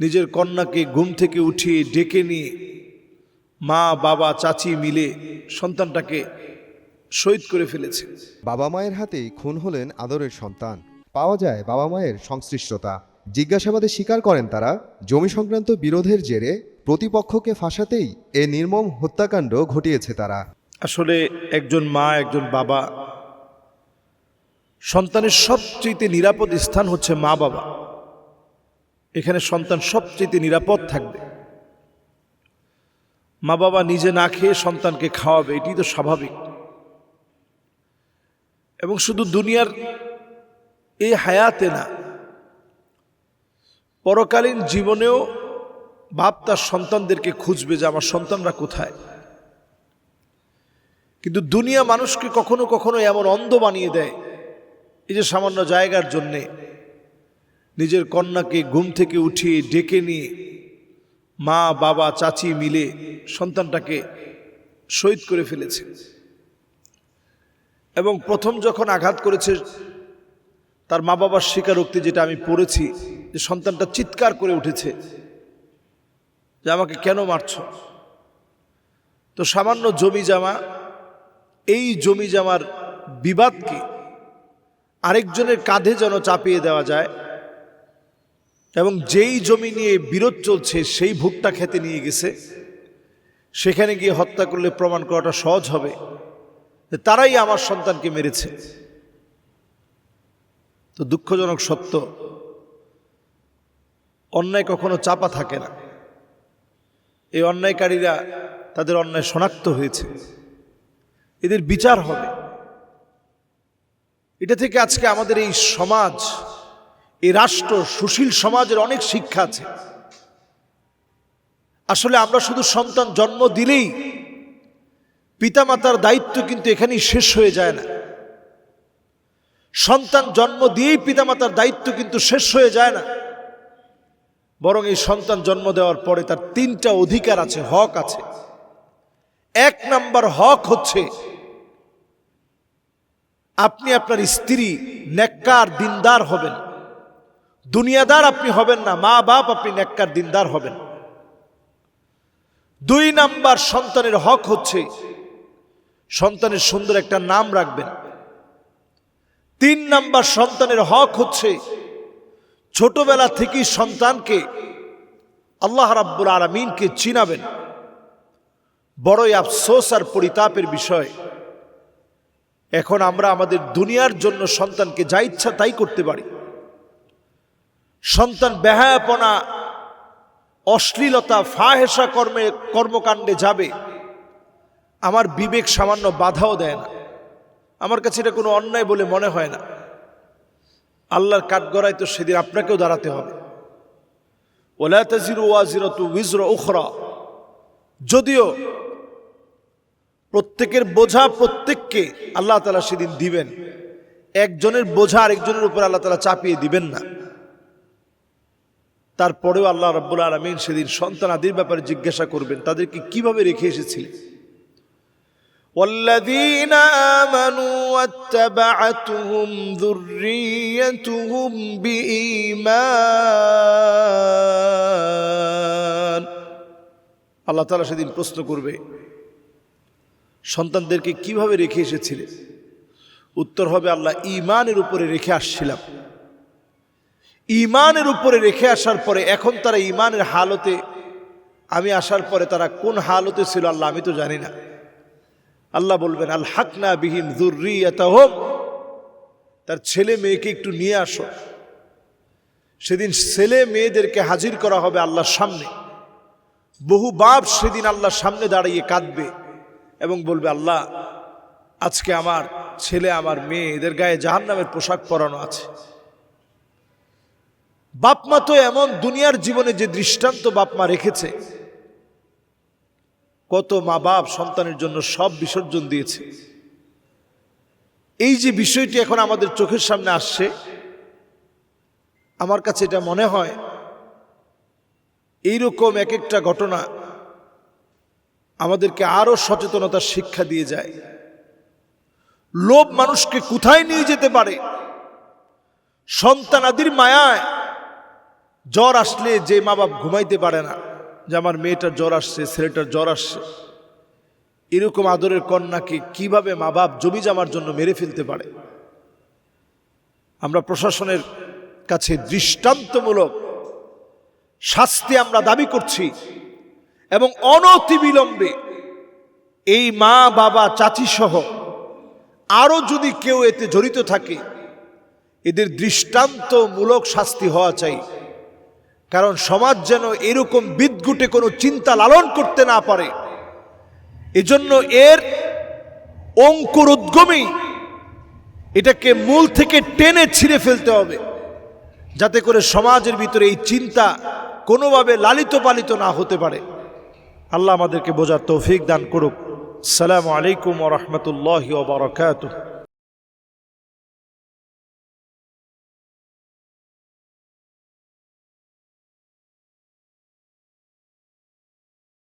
নিজের কন্যাকে ঘুম থেকে উঠিয়ে ডেকে নিয়ে মা বাবা চাচি মিলে সন্তানটাকে শহীদ করে ফেলেছে। বাবা মায়ের হাতেই খুন হলেন আদরের সন্তান। পাওয়া যায় বাবা মায়ের সংশ্লিষ্টতা। জিজ্ঞাসাবাদে স্বীকার করেন তারা জমি সংক্রান্ত বিরোধের জেরে প্রতিপক্ষকে ফাঁসাতেই এ নির্মম হত্যাকাণ্ড ঘটিয়েছে তারা। আসলে একজন মা একজন বাবা সন্তানের সবচেয়ে নিরাপদ স্থান হচ্ছে মা বাবা। এখানে সন্তান সবচেয়ে নিরাপদ থাকবে। মা বাবা নিজে না খেয়ে সন্তানকে খাওয়াবে, এটি তো স্বাভাবিক। এবং শুধু দুনিয়ার এই হায়াতে না, পরকালীন জীবনেও বাপ তার সন্তানদেরকে খুঁজবে যে আমার সন্তানরা কোথায়। কিন্তু দুনিয়া মানুষকে কখনো কখনো এমন অন্ধ বানিয়ে দেয়, এই যে সামান্য জায়গার জন্যে। নিজের কন্যাকে ঘুম থেকে উঠিয়ে ডেকে নিয়ে মা, বাবা, চাচি মিলে সন্তানটাকে শহীদ করে ফেলেছে। এবং প্রথম যখন আঘাত করেছে তার মা বাবার স্বীকারোক্তি যেটা আমি পড়েছি, যে সন্তানটা চিৎকার করে উঠেছে যে আমাকে কেন মারছ? তো সামান্য জমি জামা, এই জমি জামার বিবাদকে আরেকজনের কাঁধে যেন চাপিয়ে দেওয়া যায় এবং যেই জমি নিয়ে বিরোধ চলছে, সেই ভুট্টা খেতে নিয়ে গেছে। সেখানে গিয়ে হত্যা করলে প্রমাণ করাটা সহজ হবে। তারাই আমার সন্তানকে মেরেছে। তো দুঃখজনক সত্য, অন্যায় কখনো চাপা থাকে না। এই অন্যায়কারীরা তাদের অন্যায় শনাক্ত হয়েছে। এদের বিচার হবে। এটা থেকে আজকে আমাদের এই সমাজ এই রাষ্ট্র সুশীল সমাজের অনেক শিক্ষা আছে। আসলে আমরা শুধু সন্তান জন্ম দিলেই পিতামাতার দায়িত্ব কিন্তু এখানেই শেষ হয়ে যায় না। সন্তান জন্ম দিয়েই পিতামাতার দায়িত্ব কিন্তু শেষ হয়ে যায় না। বরং এই সন্তান জন্ম দেওয়ার পরে তার তিনটা অধিকার আছে, হক আছে। এক নাম্বার হক হচ্ছে, আপনি আপনার স্ত্রী নেককার, দিনদার হবেন। দুনিয়াদার আপনি হবেন না, মা বাপ আপনি নেককার দিনদার হবেন। দুই নাম্বার সন্তানের হক হচ্ছে সন্তানের সুন্দর একটা নাম রাখবেন। তিন নাম্বার সন্তানের হক হচ্ছে ছোটবেলা থেকেই সন্তানকে আল্লাহ রাব্বুল আলমিনকে চিনাবেন। বড়ই আফসোস আর পরিতাপের বিষয়, এখন আমরা আমাদের দুনিয়ার জন্য সন্তানকে যা ইচ্ছা তাই করতে পারি। সন্তান বেহায়াপনা, অশ্লীলতা, ফাহেসা কর্মে, কর্মকাণ্ডে যাবে। আমার বিবেক সামান্য বাধাও দেয় না। আমার কাছে এটা কোনো অন্যায় বলে মনে হয় না। আল্লাহর কাঠগড়ায় তো সেদিন আপনাকেও দাঁড়াতে হবে। ওলা তাজির ওয়াজিরতু উইজর উখরা। যদিও প্রত্যেকের বোঝা প্রত্যেককে আল্লাহ তালা সেদিন দিবেন। একজনের বোঝা আরেকজনের উপর আল্লাহ তালা চাপিয়ে দিবেন না। তারপরেও আল্লাহ রব্বুল আলমিন সেদিন সন্তান আদির ব্যাপারে জিজ্ঞাসা করবেন তাদেরকে কিভাবে রেখে এসেছিলেন والذين آمنوا واتبعتهم ذريتهم بإيمان আল্লাহ তালা সেদিন প্রশ্ন করবে সন্তানদেরকে কিভাবে রেখে এসেছিলেন উত্তর হবে আল্লাহ ইমানের উপরে রেখে আসছিলাম ইমানের উপরে রেখে আসার পরে এখন তারা ইমানের হালতে, আমি আসার পরে তারা কোন হালতে ছিল আল্লাহ আমি তো জানি না। আল্লাহ বলবেন আল হাকনা বিহীন হোম তার ছেলে মেয়েকে একটু নিয়ে আসো। সেদিন ছেলে মেয়েদেরকে হাজির করা হবে আল্লাহর সামনে। বহু বাপ সেদিন আল্লাহর সামনে দাঁড়িয়ে কাঁদবে এবং বলবে, আল্লাহ, আজকে আমার ছেলে, আমার মেয়ে, এদের গায়ে জাহান নামের পোশাক পরানো আছে। বাপমা তো এমন দুনিয়ার জীবনে যে দৃষ্টান্ত বাপমা রেখেছে, কত মা বাপ সন্তানের জন্য সব বিসর্জন দিয়েছে। এই যে বিষয়টি এখন আমাদের চোখের সামনে আসছে, আমার কাছে এটা মনে হয়, এইরকম এক একটা ঘটনা আমাদেরকে আরও সচেতনতার শিক্ষা দিয়ে যায়। লোভ মানুষকে কোথায় নিয়ে যেতে পারে? সন্তানাদির মায়ায় জ্বর আসলে যে মা বাপ ঘুমাইতে পারে না, যে আমার মেয়েটার জ্বর আসছে, ছেলেটার জ্বর আসছে, এরকম আদরের কন্যাকে কীভাবে মা বাপ জমি জামার জন্য মেরে ফেলতে পারে? আমরা প্রশাসনের কাছে দৃষ্টান্তমূলক শাস্তি আমরা দাবি করছি এবং অনতিবিলম্বে এই মা বাবা চাচি সহ আরও যদি কেউ এতে জড়িত থাকে, এদের দৃষ্টান্তমূলক শাস্তি হওয়া চাই। কারণ সমাজ যেন এরকম বিদগুটে কোনো চিন্তা লালন করতে না পারে। এজন্য এর অঙ্কুর উদ্গমেই এটাকে মূল থেকে টেনে ছিঁড়ে ফেলতে হবে, যাতে করে সমাজের ভিতরে এই চিন্তা কোনোভাবে লালিত পালিত না হতে পারে। আল্লাহ আমাদেরকে বোঝার তৌফিক দান করুক। সালামু আলাইকুম ওরহমতুল্লাহ বারকাতুহ।